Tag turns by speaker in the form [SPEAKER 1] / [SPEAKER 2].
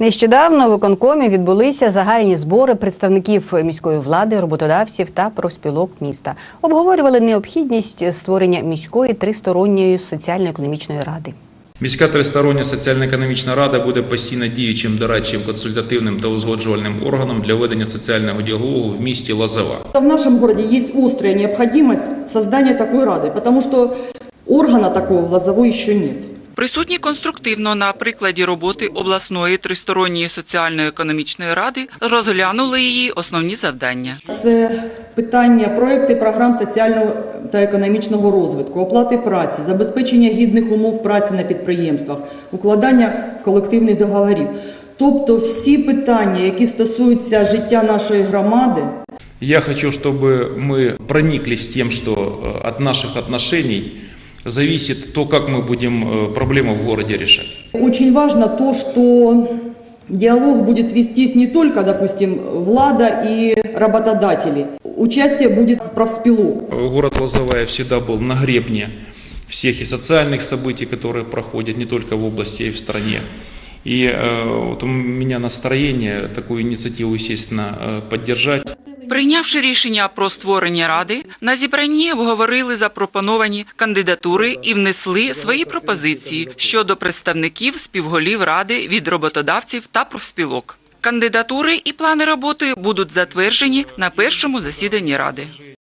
[SPEAKER 1] Нещодавно у виконкомі відбулися загальні збори представників міської влади, роботодавців та профспілок міста. Обговорювали необхідність створення міської тристоронньої соціально-економічної ради.
[SPEAKER 2] Міська тристороння соціально-економічна рада буде постійно діючим дорадчим консультативним та узгоджувальним органом для ведення соціального діалогу в місті Лозова.
[SPEAKER 3] В нашем городе есть острая необходимость создания такой рады, потому что органа такого в Лозовой еще нет.
[SPEAKER 4] Присутні конструктивно на прикладі роботи обласної тристоронньої соціально-економічної ради розглянули її основні завдання.
[SPEAKER 3] Це питання проекти програм соціального та економічного розвитку, оплати праці, забезпечення гідних умов праці на підприємствах, укладання колективних договорів. Тобто всі питання, які стосуються життя нашої громади,
[SPEAKER 2] Я хочу, чтобы мы прониклись тем, что э, от наших отношений зависит то, как мы будем э, проблемы в городе решать.
[SPEAKER 3] Очень важно то, что диалог будет вестись не только, допустим, влада и работодатели. Участие будет профспилок.
[SPEAKER 2] Город Лозовая всегда был на гребне всех и социальных событий, которые проходят не только в области, а и в стране. И э, вот у меня настроение такую инициативу, естественно, э, поддержать.
[SPEAKER 4] Прийнявши рішення про створення ради, на зібранні обговорили запропоновані кандидатури і внесли свої пропозиції щодо представників співголів ради від роботодавців та профспілок. Кандидатури і плани роботи будуть затверджені на першому засіданні ради.